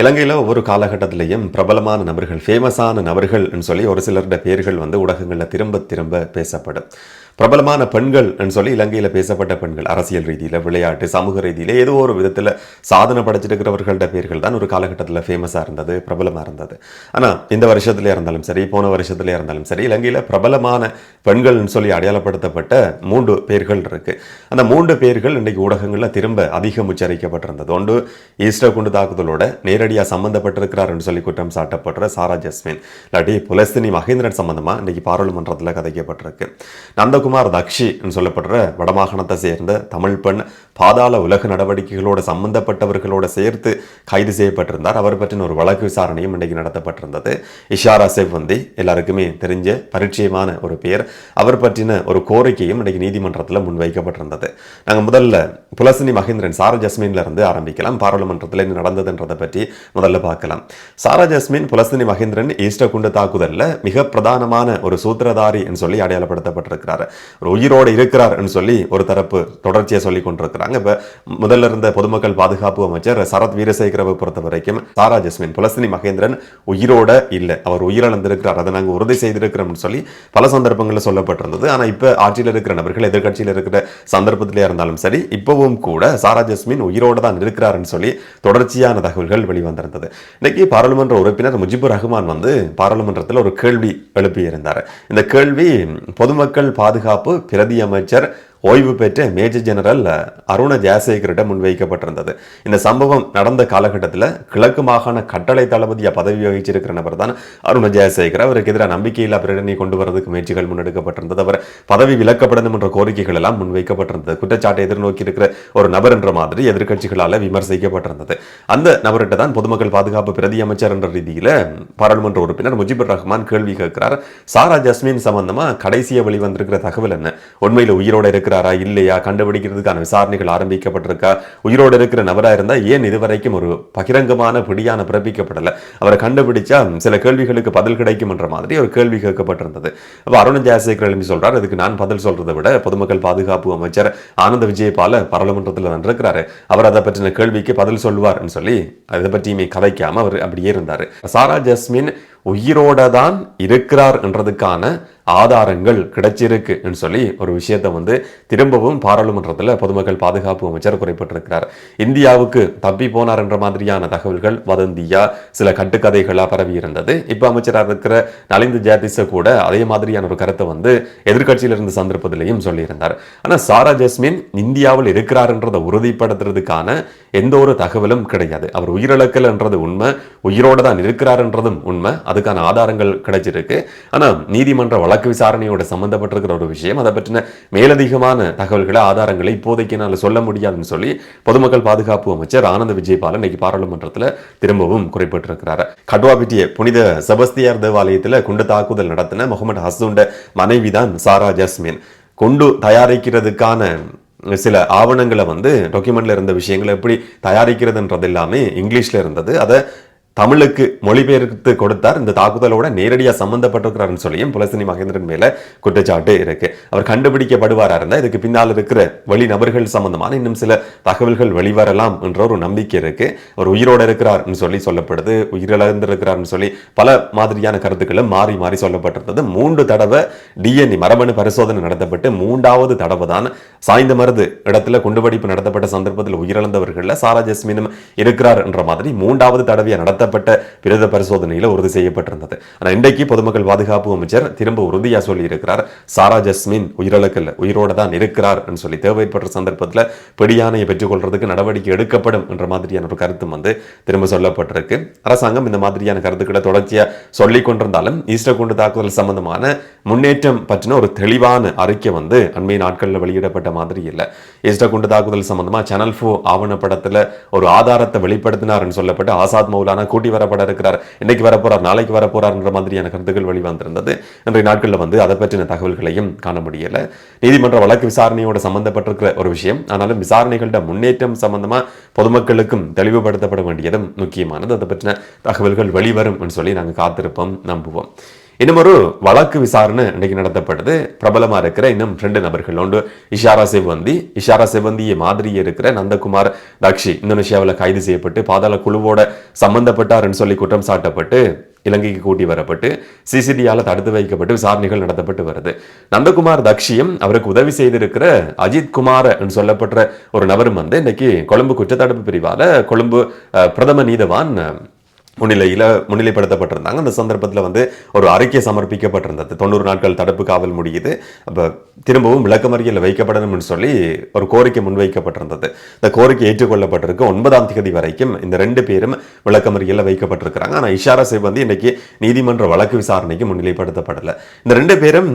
இலங்கையில் ஒவ்வொரு காலகட்டத்திலையும் பிரபலமான நபர்கள் ஃபேமஸான நபர்கள்னு சொல்லி ஒரு சிலருடைய பேர்கள் வந்து ஊடகங்களில் திரும்ப திரும்ப பேசப்படும். பிரபலமான பெண்கள் சொல்லி இலங்கையில் பேசப்பட்ட பெண்கள் அரசியல் ரீதியில் விளையாட்டு சமூக ரீதியில் ஏதோ ஒரு விதத்தில் சாதனை படைச்சிருக்கிறவர்களோட பேர்கள் தான் ஒரு காலகட்டத்தில் ஃபேமஸாக இருந்தது பிரபலமாக இருந்தது. ஆனால் இந்த வருஷத்துல இருந்தாலும் சரி போன வருஷத்துல இருந்தாலும் சரி இலங்கையில் பிரபலமான பெண்கள்னு சொல்லி அடையாளப்படுத்தப்பட்ட மூன்று பேர்கள் இருக்கு. அந்த மூன்று பேர்கள் இன்றைக்கு ஊடகங்களில் திரும்ப அதிகம் உச்சரிக்கப்பட்டிருந்தது. ஒன்று ஈஸ்டர் குண்டு தாக்குதலோட நேரடியாக என்று சொல்லி குற்றம் சாட்டப்படுற சாரா ஜஸ்மின். இல்லாட்டி புலஸ்தினி மகேந்திரன் சம்பந்தமா இன்னைக்கு பாராளுமன்றத்தில் கதைக்கப்பட்டிருக்கு. அந்த நந்தகுமார் தக்ஷி சொல்லப்படுற வடமாகாணத்தை சேர்ந்த தமிழ் பெண் பாதாள உலக நடவடிக்கைகளோட சம்பந்தப்பட்டவர்களோட சேர்த்து கைது செய்யப்பட்டிருந்தார். அவர் பற்றின ஒரு வழக்கு விசாரணையும் இன்றைக்கு நடத்தப்பட்டிருந்தது. இஷாரா செவ்வந்தி எல்லாருக்குமே தெரிஞ்ச பரிச்சயமான ஒரு பேர் அவர் பற்றின ஒரு கோரிக்கையும் இன்றைக்கு நீதிமன்றத்தில் முன்வைக்கப்பட்டிருந்தது. நாங்கள் முதல்ல புலசினி மகேந்திரன் சாரா ஜஸ்மின்ல இருந்து ஆரம்பிக்கலாம். பாராளுமன்றத்தில் என்ன நடந்ததுன்றதை பற்றி முதல்ல பார்க்கலாம். சாரா ஜஸ்மின் புலசினி மகேந்திரன் ஈஸ்டர் குண்டு தாக்குதலில் மிக பிரதானமான ஒரு சூத்திரதாரி என்று சொல்லி அடையாளப்படுத்தப்பட்டிருக்கிறார். ஒரு உயிரோடு இருக்கிறார்னு சொல்லி ஒரு தரப்பு தொடர்ச்சியை சொல்லி கொண்டிருக்கிறாங்க. இப்போ முதல்ல இருந்த பொதுமக்கள் பாதுகாப்பு அமைச்சர் சரத் வீரசேகரவை பொறுத்த வரைக்கும் சாரா ஜஸ்மின் புலசினி மகேந்திரன் உயிரோட இல்லை. அவர் உயிரிழந்திருக்கிறார். அதை நாங்கள் உறுதி செய்திருக்கிறோம்னு சொல்லி பல சந்தர்ப்பங்களில் சொல்லப்பட்டிருந்தது. ஆனால் இப்போ ஆட்சியில் இருக்கிற நபர்கள் எதிர்கட்சியில் இருக்கிற சந்தர்ப்பத்திலே இருந்தாலும் சரி இப்பவும் கூட சாரா ஜஸ்மின் உயிரோடு தான் இருக்கிறாருன்னு சொல்லி தொடர்ச்சியான தகவல்கள் வெளிவந்திருந்தது. இன்னைக்கு பாராளுமன்ற உறுப்பினர் முஜிபுர் ரஹ்மான் வந்து பாராளுமன்றத்தில் ஒரு கேள்வி எழுப்பியிருந்தார். இந்த கேள்வி பொதுமக்கள் பாதுகாப்பு பாதுகாப்பு பிரதி அமைச்சர் ஓய்வு பெற்ற மேஜர் ஜெனரல் அருண ஜெயசேகரிடம் முன்வைக்கப்பட்டிருந்தது. இந்த சம்பவம் நடந்த காலகட்டத்தில் கிழக்கு மாகாண கட்டளை தளபதியாக பதவி வகிச்சிருக்கிற நபர் தான் அருண ஜெயசேகர். அவருக்கு எதிராக நம்பிக்கையில்லா பிரேரணை கொண்டு வரதுக்கு முயற்சிகள் முன்னெடுக்கப்பட்டிருந்தது. அவர் பதவி விலக்கப்படணும் என்ற கோரிக்கைகள் எல்லாம் முன்வைக்கப்பட்டிருந்தது. குற்றச்சாட்டை எதிர்நோக்கி இருக்கிற ஒரு நபர் என்ற மாதிரி எதிர்க்கட்சிகளால் விமர்சிக்கப்பட்டிருந்தது. அந்த நபர்கிட்ட தான் பொதுமக்கள் பாதுகாப்பு பிரதி அமைச்சர் என்ற ரீதியில் பாராளுமன்ற உறுப்பினர் முஜிபுர் ரஹ்மான் கேள்வி கேட்கிறார். சாரா ஜஸ்மின் சம்பந்தமாக கடைசியாக வெளிவந்திருக்கிற தகவல் என்ன? உண்மையில் உயிரோட இருக்கிறாரா இல்லையா? கண்டுபிடிக்கிறதுக்கான விசாரணைகள் ஆரம்பிக்கப்பட்டிருக்கா? உயிரோடு இருக்கிற நபராக இருந்தால் ஏன் இதுவரைக்கும் ஒரு பகிரங்கமான பிடியான பிறப்பிக்கப்படலை? அவரை கண்டுபிடிச்சா சில கேள்விகளுக்கு பதில் கிடைக்கும் என்ற மாதிரி ஒரு கேள்வி கேட்கப்பட்டிருந்தது. அப்போ அருண் ஜெயசேகர் எழுப்பி சொல்கிறார் அதுக்கு நான் பதில் சொல்றதை விட பொதுமக்கள் பாதுகாப்பு அமைச்சர் ஆனந்த விஜயபால பாராளுமன்றத்தில் நின்றிருக்கிறாரு அவர் அதை பற்றின கேள்விக்கு பதில் சொல்லுவார்னு சொல்லி அதை பற்றியுமே கதைக்காமல் அவர் அப்படியே இருந்தார். சாரா ஜஸ்மின் உயிரோட தான் இருக்கிறார் என்றதுக்கான ஆதாரங்கள் கிடைச்சிருக்கு சொல்லி ஒரு விஷயத்தை வந்து திரும்பவும் பாராளுமன்றத்தில் பொதுமக்கள் பாதுகாப்பு அமைச்சர் குறிப்பிட்டிருக்கிறார். இந்தியாவுக்கு தப்பி போனார் என்ற மாதிரியான தகவல்கள் வதந்தியா சில கட்டுக்கதைகளாக பரவி இருந்தது. இப்போ அமைச்சராக இருக்கிற நலிந்து ஜாதிச கூட அதே மாதிரியான ஒரு கருத்தை வந்து எதிர்கட்சியிலிருந்து சந்தர்ப்பத்திலையும் சொல்லியிருந்தார். ஆனா சாரா ஜஸ்மின் இந்தியாவில் இருக்கிறார்ன்றதை உறுதிப்படுத்துறதுக்கான எந்த ஒரு தகவலும் கிடையாது. அவர் உயிரிழக்கல்ன்றது உண்மை உயிரோடு தான் இருக்கிறார்ன்றதும் உண்மை. அதுக்கான ஆதாரங்கள் கிடைச்சிருக்கு. ஆனா நீதிமன்ற வழக்கு விசாரணையோட சம்மந்தப்பட்டிருக்கிற ஒரு விஷயம். அதை பற்றின மேலதிகமான தகவல்களை ஆதாரங்களை இப்போதைக்கு என்னால் சொல்ல முடியாதுன்னு சொல்லி பொதுமக்கள் பாதுகாப்பு அமைச்சர் ஆனந்த விஜயபாலன் இன்னைக்கு பாராளுமன்றத்தில் திரும்பவும் குறிப்பிட்டிருக்கிறார். கட்வாபிட்டிய புனித செபஸ்தியார் தேவாலயத்தில் குண்டு தாக்குதல் நடத்தின முகமது ஹசூண்ட மனைவி தான் சாரா ஜஸ்மின். குண்டு தயாரிக்கிறதுக்கான சில ஆவணங்களை வந்து டாக்குமெண்ட்ல இருந்த விஷயங்களை எப்படி தயாரிக்கிறதுன்றது எல்லாமே இங்கிலீஷ்ல இருந்தது. அதை தமிழுக்கு மொழிபெயர்த்து கொடுத்தார். இந்த தாக்குதலோட நேரடியாக சம்பந்தப்பட்டிருக்கிறாருன்னு சொல்லியும் புலசினி மகேந்திரன் மேலே குற்றச்சாட்டு இருக்கு. அவர் கண்டுபிடிக்கப்படுவாரா இருந்தால் இதுக்கு பின்னால் இருக்கிற வழி நபர்கள் சம்பந்தமான இன்னும் சில தகவல்கள் வெளிவரலாம் என்ற ஒரு நம்பிக்கை இருக்கு. அவர் உயிரோட இருக்கிறார்னு சொல்லி சொல்லப்படுது. உயிரிழந்திருக்கிறார்னு சொல்லி பல மாதிரியான கருத்துக்களும் மாறி மாறி சொல்லப்பட்டிருந்தது. மூன்று தடவை டிஎன்ஏ மரபணு பரிசோதனை நடத்தப்பட்டு மூன்றாவது தடவை தான் சாய்ந்த மருது இடத்துல குண்டுவெடிப்பு நடத்தப்பட்ட சந்தர்ப்பத்தில் உயிரிழந்தவர்களில் சாரா ஜஸ்மினும் இருக்கிறார் என்ற மாதிரி மூன்றாவது தடவையா நடத்தப்பட்ட பிரேத பரிசோதனையில் உறுதி செய்யப்பட்டிருந்தது. ஆனால் இன்றைக்கு பொதுமக்கள் பாதுகாப்பு அமைச்சர் திரும்ப உறுதியாக சொல்லியிருக்கிறார். சாரா ஜஸ்மின் உயிரிழக்கல உயிரோட தான் இருக்கிறார் சொல்லி தேவைப்பட்ட சந்தர்ப்பத்தில் பிடியானையை பெற்றுக்கொள்றதுக்கு நடவடிக்கை எடுக்கப்படும் என்ற மாதிரியான ஒரு கருத்தும் வந்து திரும்ப சொல்லப்பட்டிருக்கு. அரசாங்கம் இந்த மாதிரியான கருத்துக்களை தொடர்ச்சியாக சொல்லிக் கொண்டிருந்தாலும் ஈஸ்டர் குண்டு தாக்குதல் சம்பந்தமான முன்னேற்றம் பற்றின ஒரு தெளிவான அறிக்கை வந்து அண்மை நாட்களில் வெளியிடப்பட்ட மாதிரி இல்லை. ஈஸ்டர் குண்டு தாக்குதல் சம்பந்தமாக சேனல் ஃபோ ஆவணப்படத்தில் ஒரு ஆதாரத்தை வெளிப்படுத்தினார்னு சொல்லப்பட்டு ஆசாத் மௌலானா கூட்டி வரப்பட இருக்கிறார் இன்னைக்கு வரப்போறார் நாளைக்கு வரப்போறார்ன்ற மாதிரியான கருத்துக்கள் வெளிவந்திருந்தது. இன்றைய நாட்களில் வந்து அதை பற்றின தகவல்களையும் காண முடியல. நீதிமன்ற வழக்கு விசாரணையோட சம்பந்தப்பட்டிருக்கிற ஒரு விஷயம் ஆனாலும் விசாரணைகளோட முன்னேற்றம் சம்பந்தமா பொதுமக்களுக்கும் தெளிவுபடுத்தப்பட வேண்டியதும் முக்கியமானது. அதை பற்றின தகவல்கள் வெளிவரும் சொல்லி நாங்கள் காத்திருப்போம் நம்புவோம். இன்னும் ஒரு வழக்கு விசாரணை இன்னைக்கு நடத்தப்பட்டது. பிரபலமா இருக்கிற இன்னும் ரெண்டு நபர்கள். ஒன்று இஷாரா செவ்வந்தி. இஷாரா செவ்வந்தியை மாதிரி இருக்கிற நந்தகுமார் தக்ஷி இந்தோனேஷியாவில் கைது செய்யப்பட்டு பாதாள குழுவோட சம்பந்தப்பட்டார்னு சொல்லி குற்றம் சாட்டப்பட்டு இலங்கைக்கு கூட்டி வரப்பட்டு சிசிடியால தடுத்து வைக்கப்பட்டு விசாரணைகள் நடத்தப்பட்டு வருது. நந்தகுமார் தக்ஷியும் அவருக்கு உதவி செய்திருக்கிற அஜித் குமார் என்று சொல்லப்பட்ட ஒரு நபரும் வந்து இன்னைக்கு கொழும்பு குற்றத்தடுப்பு பிரிவால கொழும்பு பிரதம நீதவான் முன்னிலையில் முன்னிலைப்படுத்தப்பட்டிருந்தாங்க. அந்த சந்தர்ப்பத்தில் வந்து ஒரு அறிக்கை சமர்ப்பிக்கப்பட்டிருந்தது. தொண்ணூறு நாட்கள் தடுப்பு காவல் முடியுது. அப்போ திரும்பவும் விளக்கமறியல் வைக்கப்படணும்னு சொல்லி ஒரு கோரிக்கை முன்வைக்கப்பட்டிருந்தது. இந்த கோரிக்கை ஏற்றுக்கொள்ளப்பட்டிருக்கு. ஒன்பதாம் தேதி வரைக்கும் இந்த ரெண்டு பேரும் விளக்கமறியல்ல வைக்கப்பட்டிருக்கிறாங்க. ஆனால் இஷாரா சிவந்தி இன்றைக்கி நீதிமன்ற வழக்கு விசாரணைக்கு முன்னிலைப்படுத்தப்படலை. இந்த ரெண்டு பேரும்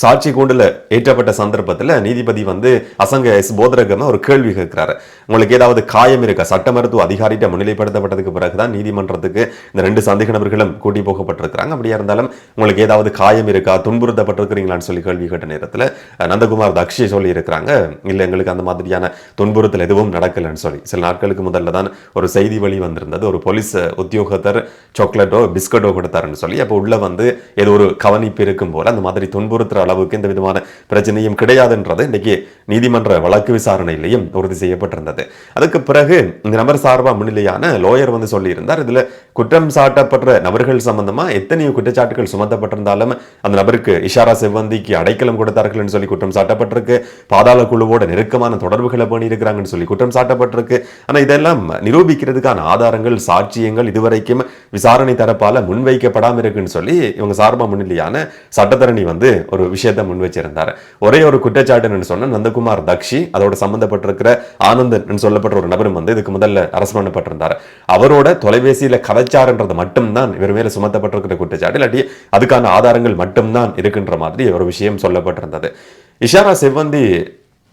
சாட்சி கூண்டுல ஏற்றப்பட்ட சந்தர்ப்பத்தில் நீதிபதி வந்து அசங்க எஸ் போதரகம ஒரு கேள்வி கேட்கிறாரு. உங்களுக்கு ஏதாவது காயம் இருக்கா? சட்ட மருத்துவ அதிகாரிகிட்ட முன்னிலைப்படுத்தப்பட்டதுக்கு பிறகுதான் நீதிமன்றத்துக்கு இந்த ரெண்டு சந்தேக நபர்களும் கூட்டி போகப்பட்டிருக்கிறாங்க. அப்படியா இருந்தாலும் உங்களுக்கு ஏதாவது காயம் இருக்கா? துன்புறுத்தப்பட்டிருக்கிறீங்களான்னு சொல்லி கேள்வி கேட்ட நேரத்தில் நந்தகுமார் தக்ஷி சொல்லி இருக்கிறாங்க இல்லை எங்களுக்கு அந்த மாதிரியான துன்புறுத்தல் எதுவும் நடக்கலைன்னு சொல்லி. சில நாட்களுக்கு முதல்ல தான் ஒரு செய்தி வழி வந்திருந்தது. ஒரு போலீஸ் உத்தியோகத்தர் சாக்லேட்டோ பிஸ்கட்டோ கொடுத்தாருன்னு சொல்லி. அப்போ உள்ள வந்து ஏதோ ஒரு கவனிப்பு இருக்கும் போல அந்த மாதிரி துன்புறுத்துற அளவுக்கு எந்த விதமான பிரச்சனையும் கிடையாதுன்றது இன்னைக்கு நீதிமன்ற வழக்கு விசாரணையிலையும் உறுதி செய்யப்பட்டிருந்தது. அதுக்கு பிறகு இந்த நபர் சார்பா முன்னிலையான லோயர் வந்து சொல்லியிருந்தார். இதுல குற்றம் சாட்டப்பட்ட நபர்கள் சம்பந்தமா எத்தனையோ குற்றச்சாட்டுகள் சுமத்தப்பட்டிருந்தாலும் அந்த நபருக்கு இஷாரா செவ்வந்திக்கு அடைக்கலம் கொடுத்தார்கள்னு சொல்லி குற்றம் சாட்டப்பட்டிருக்கு. பாதாள குழுவோட நெருக்கமான தொடர்புகளை பண்ணியிருக்கிறாங்கன்னு சொல்லி குற்றம் சாட்டப்பட்டிருக்கு. ஆனா இதெல்லாம் நிரூபிக்கிறதுக்கான ஆதாரங்கள் சாட்சியங்கள் இதுவரைக்கும் விசாரணை தரப்பால முன்வைக்கப்படாம இருக்குன்னு சொல்லி இவங்க சார்பா முன்னிலையான சட்டத்தரணி வந்து ஒரு விஷயத்தை முன் வச்சிருந்தார். ஒரே ஒரு குற்றச்சாட்டுன்னு சொன்னால் நந்தகுமார் தக்ஷி அதோட சம்மந்தப்பட்டிருக்கிற ஆனந்தன் சொல்லப்பட்ட ஒரு நபரும் வந்து இதுக்கு முதல்ல அரசு பண்ணப்பட்டிருந்தார் அவரோட தொலைபேசியில கதைச்சாருன்றது மட்டும்தான் இவர் மேல சுமத்தப்பட்டிருக்கிற குற்றச்சாட்டு இல்லாட்டி அதுக்கான ஆதாரங்கள் மட்டும்தான் இருக்கின்ற மாதிரி ஒரு விஷயம் சொல்லப்பட்டிருந்தது. இஷாரா செவ்வந்தி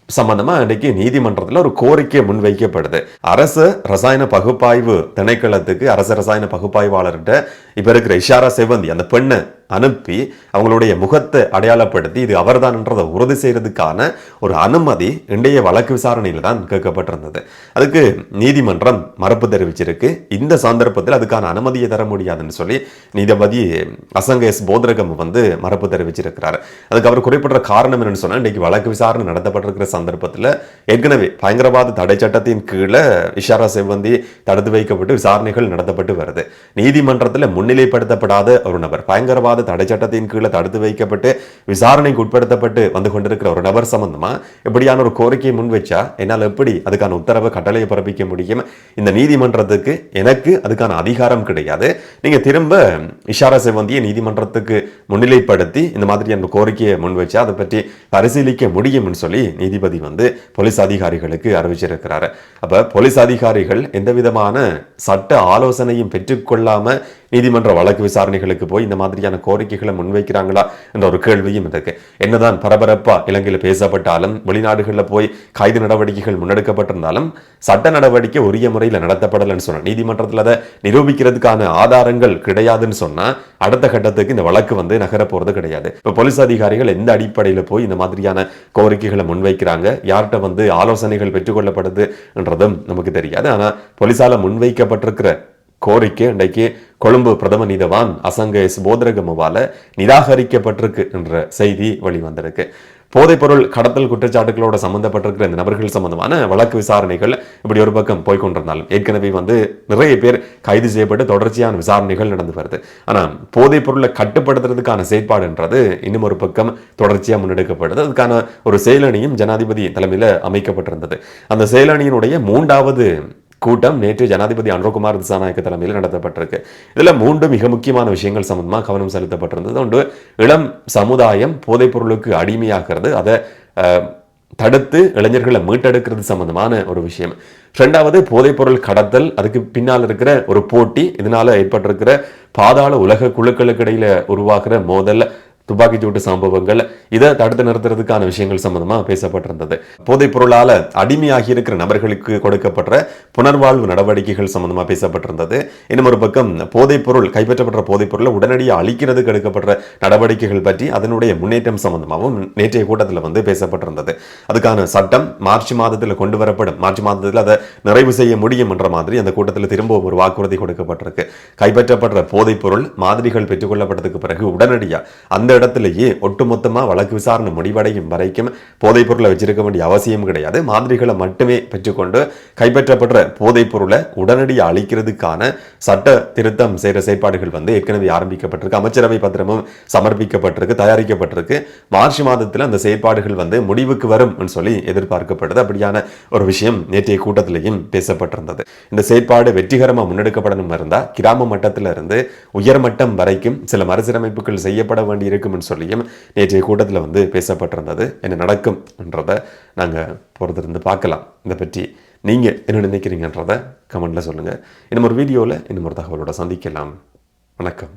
சம்பந்தமாக இன்றைக்கு நீதிமன்றத்துல ஒரு கோரிக்கை முன்வைக்கப்படுது அரசு ரசாயன பகுப்பாய்வு திணைக்களத்துக்கு அரசு ரசாயன பகுப்பாய்வாளர்கிட்ட இப்போ இருக்கிற இஷாரா செவ்வந்தி அந்த பெண்ணை அனுப்பி அவங்களுடைய முகத்தை அடையாளப்படுத்தி இது அவர்தான்ன்றதை உறுதி செய்யறதுக்கான ஒரு அனுமதி இன்றைய வழக்கு விசாரணையில் தான் கேட்கப்பட்டிருந்தது. அதுக்கு நீதிமன்றம் மறுப்பு தெரிவிச்சிருக்கு. இந்த சந்தர்ப்பத்தில் அதுக்கான அனுமதியை தர முடியாதுன்னு சொல்லி நீதிபதி அசங்க எஸ் போதரகம் வந்து மறுப்பு தெரிவிச்சிருக்கிறார். அதுக்கு அவர் குறிப்பிட்ட காரணம் என்னன்னு சொன்னால் இன்னைக்கு வழக்கு விசாரணை நடத்தப்பட்டிருக்கிற சந்தர்ப்பத்தில் ஏற்கனவே பயங்கரவாத தடை சட்டத்தின் கீழே இஷாரா செவ்வந்தி தடுத்து வைக்கப்பட்டு விசாரணைகள் நடத்தப்பட்டு வருது. நீதிமன்றத்தில் முன்னிலைப்படுத்தப்படாத ஒரு நபர் பயங்கரவாத தடை சட்டத்தின் கீழே தடுத்து வைக்கப்பட்டு விசாரணைக்கு உட்படுத்தப்பட்டு வந்து கொண்டிருக்கிற ஒரு நபர் சம்பந்தமா இப்படியான ஒரு கோரிக்கையை முன் வச்சா என்னால் எப்படி அதுக்கான உத்தரவை கட்டளையை பிறப்பிக்க முடியும்? இந்த நீதிமன்றத்துக்கு எனக்கு அதுக்கான அதிகாரம் கிடையாது. நீங்க திரும்ப இஷாரா செவந்தியை நீதிமன்றத்துக்கு முன்னிலைப்படுத்தி இந்த மாதிரியான கோரிக்கையை முன் வச்சா அதை பற்றி பரிசீலிக்க முடியும்னு சொல்லி நீதிபதி வந்து போலீஸ் அதிகாரிகளுக்கு அறிவிச்சிருக்கிறாரு. அப்ப போலீஸ் அதிகாரிகள் எந்த விதமான சட்ட ஆலோசனையும் பெற்றுக்கொள்ளாம நீதிமன்ற வழக்கு விசாரணைகளுக்கு போய் இந்த மாதிரியான கோரிக்கைகளை முன்வைக்கிறாங்களா என்ற ஒரு கேள்வியும் இருக்கு. என்னதான் பரபரப்பா இலங்கையில் பேசப்பட்டாலும் வெளிநாடுகளில் போய் கைது நடவடிக்கைகள் முன்னெடுக்கப்பட்டிருந்தாலும் சட்ட நடவடிக்கை உரிய முறையில் நடத்தப்படலைன்னு சொன்னா நீதிமன்றத்தில் அதை நிரூபிக்கிறதுக்கான ஆதாரங்கள் கிடையாதுன்னு சொன்னா அடுத்த கட்டத்துக்கு இந்த வழக்கு வந்து நகர போறது கிடையாது. இப்ப போலீஸ் அதிகாரிகள் எந்த அடிப்படையில் போய் இந்த மாதிரியான கோரிக்கைகளை முன்வைக்கிறாங்க யார்கிட்ட வந்து ஆலோசனைகள் பெற்றுக்கொள்ளப்படுதுன்றதும் நமக்கு தெரியாது. ஆனா போலீசால முன்வைக்கப்பட்டிருக்கிற கோரிக்கை இன்றைக்கு கொழும்பு பிரதம நீதவான் அசங்க போதரகமுவால நிராகரிக்கப்பட்டிருக்கு என்ற செய்தி வெளிவந்திருக்கு. போதைப்பொருள் கடத்தல் குற்றச்சாட்டுகளோட சம்பந்தப்பட்டிருக்கிற இந்த நபர்கள் சம்பந்தமான வழக்கு விசாரணைகள் இப்படி ஒரு பக்கம் போய்கொண்டிருந்தாலும் ஏற்கனவே வந்து நிறைய பேர் கைது செய்யப்பட்டு தொடர்ச்சியான விசாரணைகள் நடந்து வருது. ஆனால் போதைப்பொருளை கட்டுப்படுத்துறதுக்கான செயற்பாடுன்றது இன்னும் ஒரு பக்கம் தொடர்ச்சியாக முன்னெடுக்கப்படுது. அதுக்கான ஒரு செயலணியும் ஜனாதிபதி தலைமையில் அமைக்கப்பட்டிருந்தது. அந்த செயலணியினுடைய மூன்றாவது கூட்டம் நேற்று ஜனாதிபதி அனுரகுமார் திசாநாயக்க தலைமையில் நடத்தப்பட்டிருக்கு. இதில் மூன்று மிக முக்கியமான விஷயங்கள் சம்பந்தமாக கவனம் செலுத்தப்பட்டிருந்தது. ஒன்று இளம் சமுதாயம் போதைப் பொருளுக்கு அடிமையாகிறது. அதை தடுத்து இளைஞர்களை மீட்டெடுக்கிறது சம்பந்தமான ஒரு விஷயம். ரெண்டாவது போதைப்பொருள் கடத்தல். அதுக்கு பின்னால் இருக்கிற ஒரு போட்டி. இதனால ஏற்பட்டிருக்கிற பாதாள உலக குழுக்களுக்கு இடையில உருவாகிற மோதல். துப்பாக்கிச்சூட்டு சம்பவங்கள் இதை தடுத்து நிறுத்துறதுக்கான விஷயங்கள் சம்பந்தமாக பேசப்பட்டிருந்தது. போதைப் பொருளால் அடிமையாகி இருக்கிற நபர்களுக்கு கொடுக்கப்பட்ட புனர்வாழ்வு நடவடிக்கைகள் சம்பந்தமாக பேசப்பட்டிருந்தது. இன்னும் ஒரு பக்கம் போதைப் பொருள் கைப்பற்றப்பட்ட போதைப் பொருளை உடனடியாக அழிக்கிறதுக்கு எடுக்கப்பட்ட நடவடிக்கைகள் பற்றி அதனுடைய முன்னேற்றம் சம்பந்தமாகவும் நேற்றைய கூட்டத்தில் வந்து பேசப்பட்டிருந்தது. அதுக்கான சட்டம் மார்ச் மாதத்தில் கொண்டு வரப்படும். மார்ச் மாதத்தில் அதை நிறைவு செய்ய முடியும் என்ற மாதிரி அந்த கூட்டத்தில் திரும்ப ஒரு வாக்குறுதி கொடுக்கப்பட்டிருக்கு. கைப்பற்றப்பட்ட போதைப் பொருள் மாதிரிகள் பெற்றுக்கொள்ளப்பட்டதுக்கு பிறகு உடனடியாக அந்த இடத்திலேயே ஒட்டுமொத்தமா வழக்கு விசாரணை முடிவடையும் வரைக்கும் போதைப் பொருளை வச்சிருக்க வேண்டிய அவசியம் கிடையாது. மாதிரிகளை மட்டுமே பெற்றுக்கொண்டு கைப்பற்றப்பட்ட போதைப் பொருளை உடனடியாக அளிக்கிறதுக்கான சட்ட திருத்தம் செய்கிற செயற்பாடுகள் வந்து ஏற்கனவே ஆரம்பிக்கப்பட்டிருக்கு. அமைச்சரவை பத்திரமும் சமர்ப்பிக்கப்பட்டிருக்கு தயாரிக்கப்பட்டிருக்கு. மார்ச் மாதத்தில் அந்த செயற்பாடுகள் வந்து முடிவுக்கு வரும் சொல்லி எதிர்பார்க்கப்படுது. அப்படியான ஒரு விஷயம் நேற்றைய கூட்டத்திலையும் பேசப்பட்டிருந்தது. இந்த செயற்பாடு வெற்றிகரமாக முன்னெடுக்கப்படணும் இருந்தால் கிராம மட்டத்தில் இருந்து உயர்மட்டம் வரைக்கும் சில மறுசீரமைப்புகள் செய்யப்பட வேண்டி இருக்கும்னு சொல்லியும் நேற்றைய கூட்டத்தில் வந்து பேசப்பட்டிருந்தது. என்ன நடக்கும் என்றதை நாங்கள் பொறுத்திருந்து பார்க்கலாம். இதை பற்றி நீங்கள் என்ன நினைக்கிறீங்கன்றதை கமெண்டில் சொல்லுங்கள் இன்னும் ஒரு வீடியோவில் இன்னும் ஒரு தகவலோட சந்திக்கலாம். வணக்கம்.